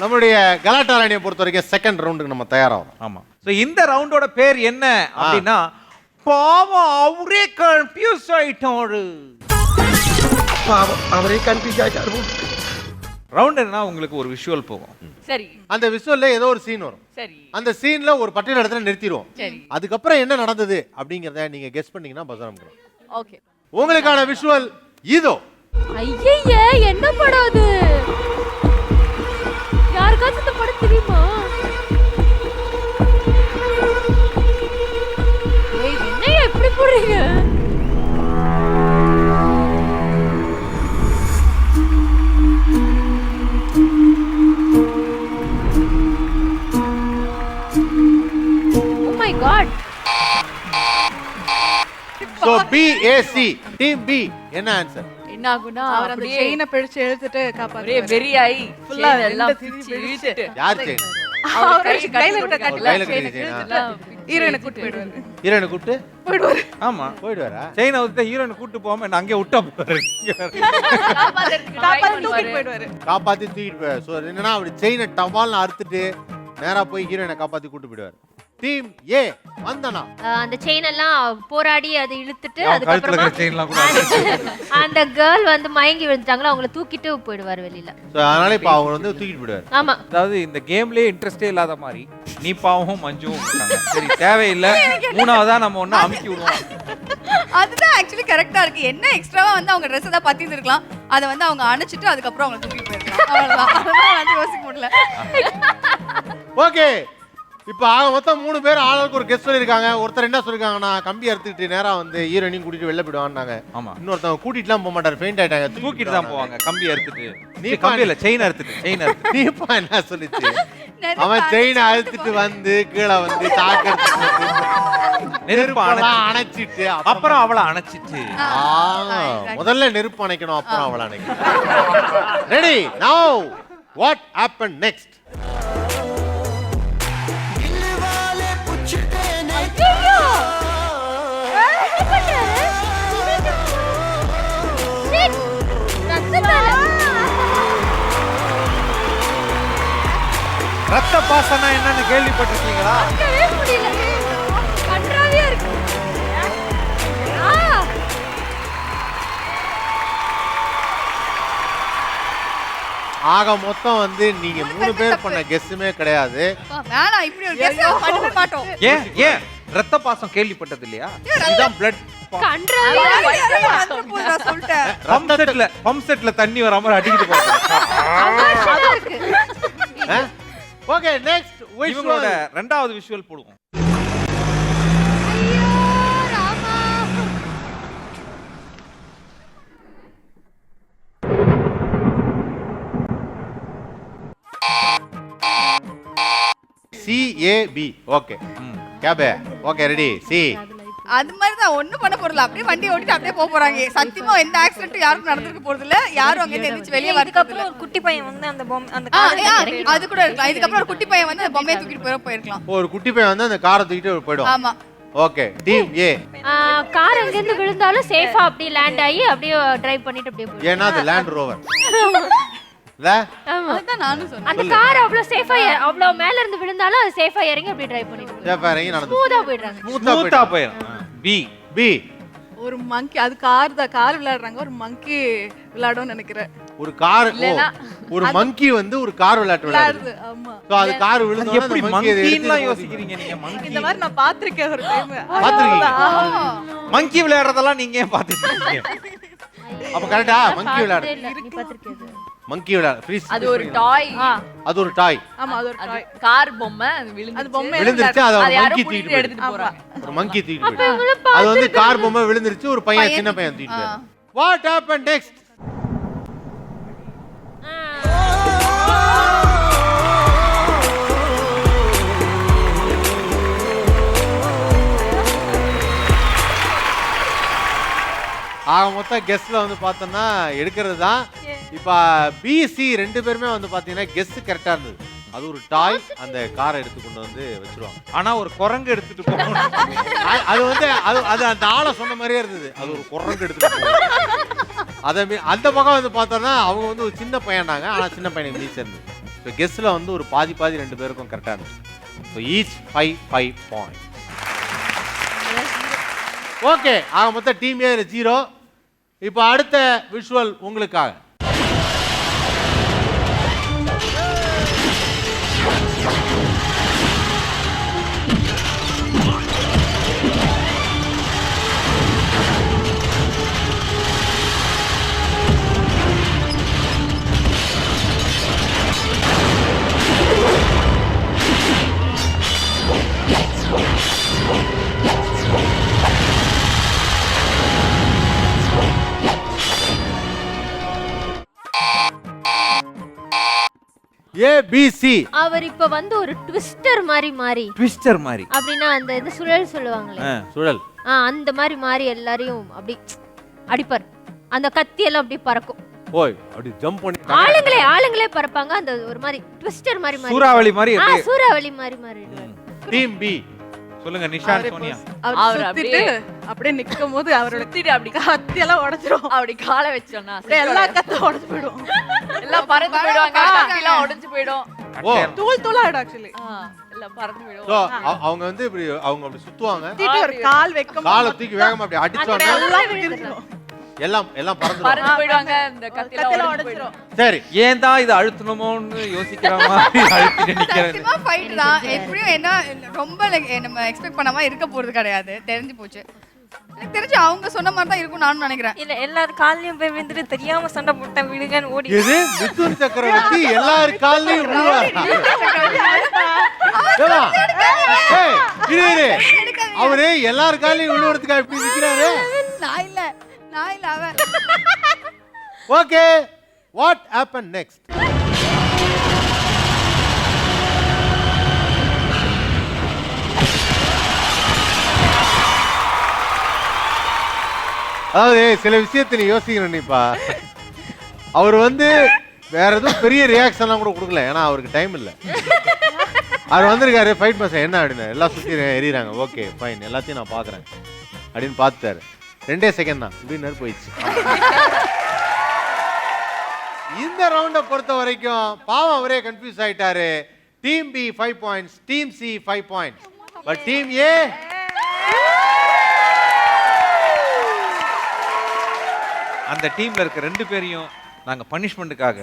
நம்மளுடைய கலாட்டாராணியை பொறுத்த வரைக்கும் செகண்ட் ரவுண்டுக்கு நம்ம தயாராகும் ஆமா. சோ இந்த ரவுண்டோட பேர் என்ன அப்படின்னா பாவம் அவரே கன்ஃபியூஸ் ஆயிட்டாரு. பாவம் அவரே கன்ஃபியூஸ் ஆயிட்டாரு. ரவுண்ட் என்ன உங்களுக்கு ஒரு விஷுவல் போகும். சரி. அந்த விசுவல்ல ஏதோ ஒரு சீன் வரும். சரி. அந்த சீன்ல ஒரு பட்டியல் இடத்துல நிறுத்திடுவோம். சரி. அதுக்கப்புறம் என்ன நடந்தது அப்படிங்கறத நீங்க கெஸ் பண்ணீங்கன்னா பசரம் ஓகே. உங்களுக்கான விஷுவல் இதோ. ஐயய்ய என்ன படம் அது? யாருக்காச்சும் இந்த படம் தெரியுமா? என்னையா எப்படி போடுறீங்க? Oh so B A C team B. என்ன ஆன்சர் என்ன ஆகும்னா அவர் அந்த அப்படியே செயினை பிடிச்சு இழுத்துட்டு அப்படியே காப்பாத்துறாரு வெறியாயி ஆ எல்லாம் பிடிச்சு. இழுத்துட்டு. யார் செயின் அவர் அவர் கையை கையில கட்டி விட்ட கொடுக்காரு. கையில கட்டல கட்டி செயினை ஹீரோயினை கூட்டு இழுத்துட்டு. போயிடுவாரு. ஹீரோனை கூப்பிட்டு போயிடுவாரு. ஆமா. போயிடுவாரா? செயினை வந்து ஹீரோயின் கூட்டு போகாம என்ன அங்கேயே விட்டா போறாரு. காப்பாத்தி தூக்கிட்டு. போயிடுவாரு. காப்பாத்தி தூக்கிட்டு போய் என்னன்னா அப்படி செயினை டவால்னு அறுத்துட்டு நேரா போய் ஹீரோயினை காப்பாத்தி கூட்டு போயிடுவார். டீம் ஏ வந்தனா? அந்த செயின் எல்லாம் போராடி அதை இழுத்துட்டு அதுக்கப்புறமா அந்த கேர்ள் வந்து மயங்கி விழுந்துட்டாங்களோ அவங்கள தூக்கிட்டு போயிடுவாரு வெளியில. ஸோ அதனால இப்போ அவங்க வந்து தூக்கிட்டு போயிடுவார். ஆமா. அதாவது இந்த கேம்லயே இன்ட்ரெஸ்டே இல்லாத மாதிரி நீ மஞ்சுவும் இருக்காங்க. சரி தேவையில்லை. மூணாவதா நம்ம ஒண்ணு அமுக்கி விடுவோம். அதுதான் ஆக்சுவலி கரெக்டா இருக்கு. என்ன எக்ஸ்ட்ராவா வந்து அவங்க ட்ரெஸ் தான் பத்தி இருக்கலாம் அதை வந்து அவங்க அணைச்சிட்டு அதுக்கப்புறம் அவங்க தூக்கிட்டு போயிருக்கலாம் அவ்வளவுதான். அதெல்லாம் வந்து யோசிக்க முடியல. ஓகே இப்போ ஆக மொத்தம் மூணு பேர் ஆளுக்கு ஒரு கெஸ்ட் சொல்லியிருக்காங்க. ஒருத்தர் என்ன சொல்லிருக்காங்கன்னா கம்பி அறுத்துக்கிட்டு நேரா வந்து ஹீரோயினையும் கூட்டிட்டு வெளில போயிடுவான்னாங்க. ஆமா. இன்னொருத்தவங்க கூட்டிட்டுலாம் போக மாட்டார். பெயிண்ட் ஆயிட்டாங்க. தூக்கிட்டு தான் போவாங்க. கம்பி அறுத்துட்டு. நீ கம்பி இல்ல செயின் அறுத்துட்டு செயின் அறுத்துட்டு. நீப்பா என்ன சொல்லிச்சு? அவன் செயினை அழுத்திட்டு வந்து கீழே வந்து தாக்கி நெருப்பு அணைச்சு அணைச்சிட்டு. அப்புறம் அவளை அணைச்சிட்டு ஆ, முதல்ல நெருப்பு அணைக்கணும் அப்புறம் அவளை அணைக்கணும். Ready now what happen next ரத்த பாசனா என்னன்னு கேள்விப்பட்டிருக்கீங்களா! ஆக மொத்தம் வந்து நீங்க மூணு பேர் பண்ண கெஸ்ஸுமே கிடையாது. வேணாம் இப்படி ஒரு கெஸ் பண்ணவே மாட்டோம். ஏன் ஏன்? ரத்த பாசம் கேள்விப்பட்டது இல்லையா? இதுதான் பிளட் பம்ப் செட்ல பம்ப் செட்ல தண்ணி வராம அடிக்கிட்டு போறாங்க. ஓகே நெக்ஸ்ட் இவங்களோட ரெண்டாவது விஷுவல் போடுவோம். சி ஏ பி ஓகே கேபே ஓகே ரெடி சி அது மாதிரி தான் ஒண்ணும் பண்ண போறல அப்படியே வண்டி ஓட்டிட்டு அப்படியே போக போறாங்க. சத்தியமா எந்த ஆக்சிடென்ட் யாருக்கும் நடந்திருக்க போறது இல்ல யாரும் அங்க இருந்து எந்திரிச்சு வெளியே வரதுக்கு இதுக்கப்புறம் ஒரு குட்டி பையன் வந்து அந்த பொம்மை அந்த அது கூட இருக்கலாம். இதுக்கப்புறம் ஒரு குட்டி பையன் வந்து அந்த பொம்மையை தூக்கிட்டு போயிட போயிருக்கலாம். ஒரு குட்டி பையன் வந்து அந்த காரை தூக்கிட்டு போயிடும் ஆமா. Okay team A. கார் எங்கிருந்து விழுந்தாலும் சேஃபா அப்படியே லேண்ட் ஆகி அப்படியே டிரைவ் பண்ணிட்டு அப்படியே போயிடும் ஏன்னா அது லேண்ட் ரோவர் அந்த கார் அவ்வளவு சேஃபா அவ்வளவு மேல இருந்து விழுந்தாலும் அது சேஃபா இறங்கி அப்படியே டிரைவ் பண்ணிட்டு சேஃபா இறங்கி நடந்து ஸ்மூதா போயிடுறாங்க. ஸ்மூத்தா ஸ்மூத்தா போயிடும் பி பி ஒரு மங்கி அது கார் தான். கார் விளையாடுறாங்க. ஒரு மங்கி விளையாடும்னு நினைக்கிறேன். ஒரு கார் இல்லைன்னா, ஒரு மங்கி வந்து ஒரு கார் விளையாட்டு விளையாடுது. விளையாடுது ஆமா. ஸோ அது கார் அது விழுந்தோடனே எப்படி மோதி- யோசிக்கிறீங்க நீங்க மங்கி இந்த மாதிரி நான் பாத்திருக்கேன் ஒரு டைம் பார்த்திருக்கீங்க? மங்கி விளையாடுறதெல்லாம் நீங்க ஏன் பாத்துட்டு இருக்கீங்க அப்ப கரெக்டா மங்கி விளையாடு. பார்த்ததே இல்ல. நீ பார்த்திருக்கியா அது? மங்கி விளையாடு அது ஒரு டாய் அது ஒரு டாய் ஆமா அது ஒரு டாய் கார் பொம்மை அது விழுந்து அது பொம்மை விழுந்துருச்சு அதை ஒரு மங்கி தூக்கிட்டு எடுத்துட்டு போறாங்க. ஒரு மங்கி தூக்கிட்டு அது வந்து கார் பொம்மை விழுந்துருச்சு ஒரு பையன் சின்ன பையன் தூக்கிட்டு வாட் ஹேப்பன் நெக்ஸ்ட் ஆக மொத்தம் கெஸ்ட்ல வந்து பார்த்தோம்னா எடுக்கிறது தான் இப்போ பிசி ரெண்டு பேருமே வந்து பார்த்தீங்கன்னா கெஸ்ட் கரெக்டாக இருந்தது. அது ஒரு டாய் அந்த காரை எடுத்து கொண்டு வந்து வச்சிருவாங்க. ஆனா ஒரு குரங்கு எடுத்துட்டு போகணும். அ- அது வந்து அது அது அந்த ஆளை சொன்ன மாதிரியே இருந்தது. அது ஒரு குரங்கு எடுத்துட்டு அதை மீ- அந்த பக்கம் வந்து பார்த்தோம்னா அவங்க வந்து ஒரு சின்ன பையனாங்க ஆனால் சின்ன பையனுக்கு மீச இருந்தது ஸோ கெஸ்ஸில் வந்து ஒரு பாதி பாதி ரெண்டு பேருக்கும் கரெக்டாக இருந்தது. So each five five point okay ஆக மொத்தம் டீம் ஏ ஜீரோ இப்போ அடுத்த விஷுவல் உங்களுக்காக. blood. ஏபிசி அவர் இப்ப வந்து ஒரு ட்விஸ்டர் மாதிரி மாறி. ட்விஸ்டர் மாதிரி அப்படின்னா அந்த இது சுழல் சொல்லுவாங்களே. ஆ. சுழல். ஆ அந்த மாதிரி மாறி எல்லாரையும் அப்படி அடிப்பார். அந்த கத்தி எல்லாம் அப்படி பறக்கும். ஓய் அப்படி ஜம்ப் பண்ணி ஆளுங்களே ஆளுங்களே பறப்பாங்க. அந்த ஒரு மாதிரி ட்விஸ்டர் மாதிரி மாறி. சூறாவளி மாதிரி ஆ அப்படியே. சூறாவளி மாதிரி மாறி. டீம் பி சொல்லுங்க நிஷான் சோனியா. அவர் சுத்திட்டு அப்படியே அப்படியே நிக்கும் போது அவரோட சுத்திட்டு அப்படி கத்தி எல்லாம் உடைச்சிரும் அப்படி காலை வச்சோம்னா அப்படியே எல்லா கத்தும் உடைச்சு போயிடும். எல்லாம் பறந்து போயிடுவாங்க கத்திலாம் உடைஞ்சு போயிடும். ஓ. தூள் தூள் ஆயிடும் ஆக்சுவலி எல்லாம் போயிடும். அவங்க வந்து இப்படி அவங்க அப்படி சுத்துவாங்க. கால் வைக்கும். காலை தூக்கி வேகமா அப்படி அடிச்சோன்னா எல்லாம். எல்லாம் பறந்து போயிடுவாங்க. இந்த போயிடும் உடைச்சிரும் சரி ஏன் தான் இது அழுத்தணுமோன்னு யோசிக்கிற மாதிரி அழுத்திட்டு நிக்கிறேன் சத்தியமா ஃபைட் தான். எப்படியும் என்ன ரொம்ப நம்ம எக்ஸ்பெக்ட் பண்ணாம இருக்க போறது கிடையாது. தெரிஞ்சு போச்சு. எனக்கு தெரிஞ்சு அவங்க சொன்ன மாதிரி தான் இருக்கும் நானும் நினைக்கிறேன். இல்ல எல்லாரும் கால்லயும் போய் விழுந்துட்டு தெரியாம சண்டை போட்டேன் விடுங்கன்னு ஓடி எது? மிதுன் சக்கரவர்த்தி எல்லார் கால்லயும் விழுவாரா? அவரு எல்லார் காலையும் விழுவுறதுக்காக இப்படி நிக்கிறாரு? நான் இல்ல. நான் இல்ல அவன். ஓகே வாட் ஹேப்பன் நெக்ஸ்ட் அதாவது சில விஷயத்தை நீ யோசிக்கணும் நீப்பா. அவர் வந்து வேற எதுவும் பெரிய ரியாக்ஷன்லாம் கூட கொடுக்கல ஏன்னா அவருக்கு டைம் இல்லை. அவர் வந்திருக்காரு ஃபைட் பஸ் என்ன அப்படின்னு எல்லாம் சுற்றி எறிகிறாங்க. ஓகே ஃபைன் எல்லாத்தையும் நான் பார்க்குறேன் அப்படின்னு பார்த்துட்டாரு. ரெண்டே செகண்ட் தான். இப்படின்னு போயிடுச்சு. இந்த ரவுண்டை பொறுத்த வரைக்கும் பாவம் அவரே கன்ஃபியூஸ் ஆயிட்டாரு. Team B five points team C five points but team A அந்த டீம்ல இருக்க ரெண்டு பேரையும் நாங்க பனிஷ்மெண்ட்டுக்காக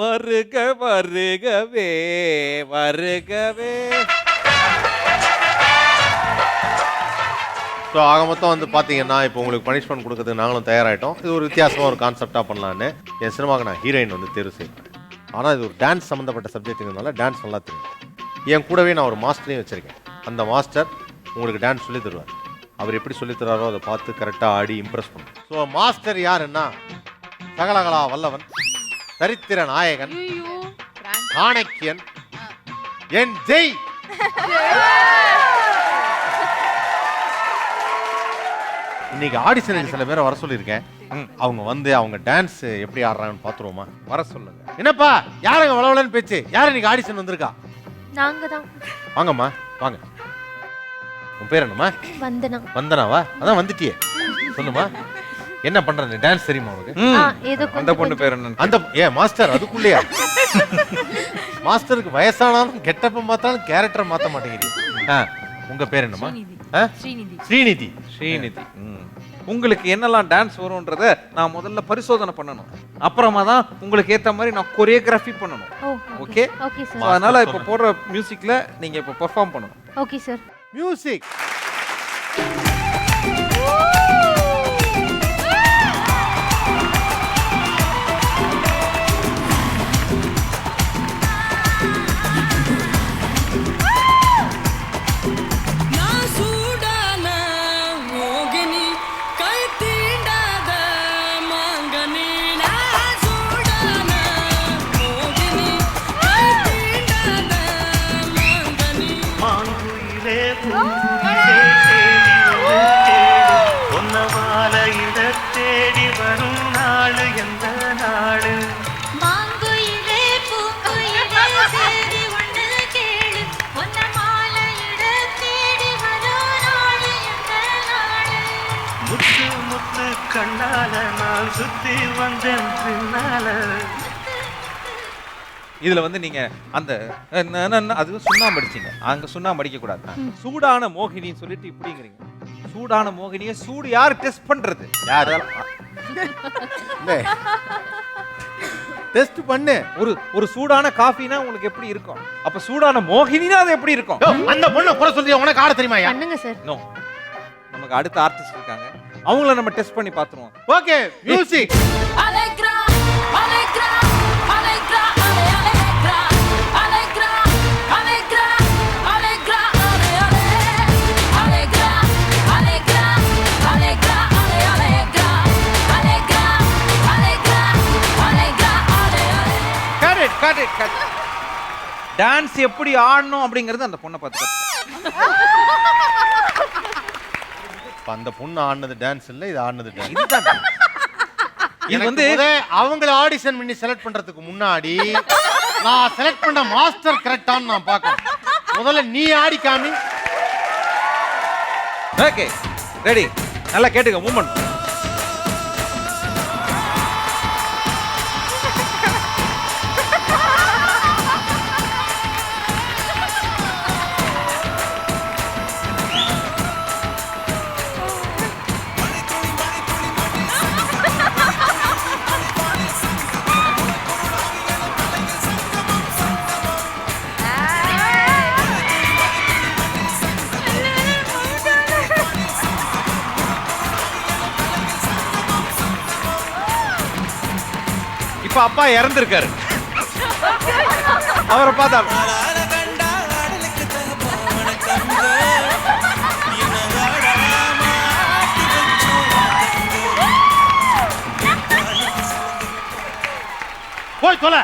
வருக வருகவே வருகவே. ஸோ ஆக மொத்தம் வந்து பார்த்தீங்கன்னா இப்போ உங்களுக்கு பனிஷ்மெண்ட் கொடுக்கறதுக்கு நாங்களும் தயாராகிட்டோம் இது ஒரு வித்தியாசமாக ஒரு கான்செப்டாக பண்ணலான்னு என் சினிமாவுக்கு நான் ஹீரோயின் வந்து தேர்வு செய்வேன். ஆனால் இது ஒரு டான்ஸ் சம்மந்தப்பட்ட சப்ஜெக்ட்டுங்கிறதுனால டான்ஸ் நல்லா தெரியும். என் கூடவே நான் ஒரு மாஸ்டரையும் வச்சுருக்கேன். அந்த மாஸ்டர் உங்களுக்கு டான்ஸ் சொல்லி தருவார். அவர் எப்படி சொல்லி தராரோ அதை பார்த்து கரெக்டாக ஆடி இம்ப்ரெஸ் பண்ணும் ஸோ மாஸ்டர் யாருன்னா சகலகலா வல்லவன் சரித்திர நாயகன் சாணக்கியன் என் ஜெய். இன்னைக்கு ஆடிஷனுக்கு சில பேரை வர சொல்லியிருக்கேன். அவங்க வந்து அவங்க டான்ஸ் எப்படி ஆடுறாங்கன்னு பார்த்துருவோமா? வர சொல்லுங்க. என்னப்பா யாருங்க வளவலன்னு பேச்சு? யார் இன்னைக்கு ஆடிஷன் வந்திருக்கா? நாங்க தான். வாங்கம்மா வாங்க. உன் பேர் என்னம்மா? வந்தனா. வந்தனாவா? அதான் வந்துட்டியே. சொல்லுமா என்ன பண்ற நீ டான்ஸ் தெரியுமா உனக்கு? அந்த பொண்ணு பேர் என்னன்னு அந்த ஏ மாஸ்டர் அதுக்குள்ளேயா? மாஸ்டருக்கு வயசானாலும் கெட்டப்ப மாத்தாலும் கேரக்டர் மாத்த மாட்டேங்கிறீங்க. ஆ, உங்க பேர் என்னம்மா? ஆ? ஸ்ரீநிதி. ஸ்ரீநிதி. ஸ்ரீநிதி. ம். உங்களுக்கு என்னெல்லாம் டான்ஸ் வரும்ன்றத நான் முதல்ல பரிசோதனை பண்ணணும். அப்புறமா தான் உங்களுக்கு ஏத்த மாதிரி நான் கொரியோகிராஃபி பண்ணணும். ஓகே. ஓகே So, சார் அதனால இப்போ போடுற மியூசிக்ல நீங்க இப்போ பெர்ஃபார்ம் பண்ணணும். ஓகே சார் மியூசிக் மாங்குயிலே பூங்குயிலே தேடி வரும் நாளு எந்த முத்து முத்து கண்ணால நான் சுத்தி வந்தேன் பின்னால. இதுல வந்து நீங்க அந்த அது சுண்ணாம்பு அடிச்சீங்க. அங்க சுண்ணாம்பு அடிக்க கூடாது சூடான மோகினின்னு சொல்லிட்டு இப்படிங்கிறீங்க. சூடான மோகினியை சூடு யார் டெஸ்ட் பண்றது? யாரு? டெஸ்ட் பண்ணு. ஒரு ஒரு சூடான காஃபினா உங்களுக்கு எப்படி இருக்கும்? அப்ப சூடான மோகினினா அது எப்படி இருக்கும்? அந்த பொண்ணை குறை சொல்லி உனக்கு ஆட தெரியுமா பண்ணுங்க சார். நோ நமக்கு அடுத்த ஆர்டிஸ்ட் இருக்காங்க. அவங்கள நம்ம டெஸ்ட் பண்ணி பார்த்துருவோம். Okay music cut it cut dance எப்படி ஆடணும் அப்படிங்கறது அந்த பொண்ணை பார்த்து அந்த பொண்ணு ஆடினது டான்ஸ் இல்ல இது ஆடினது டான்ஸ் இதுதான். இது வந்து அவங்கள ஆடிஷன் பண்ணி செலக்ட் பண்றதுக்கு முன்னாடி நான் செலக்ட் பண்ண மாஸ்டர் கரெக்டான்னு நான் பார்க்கணும். முதல்ல நீ ஆடி காமி. ஓகே ரெடி நல்லா கேட்டுக்க மூமெண்ட் இப்ப அப்பா இறந்துருக்காரு. அவரை பார்த்தா போய் தொலை.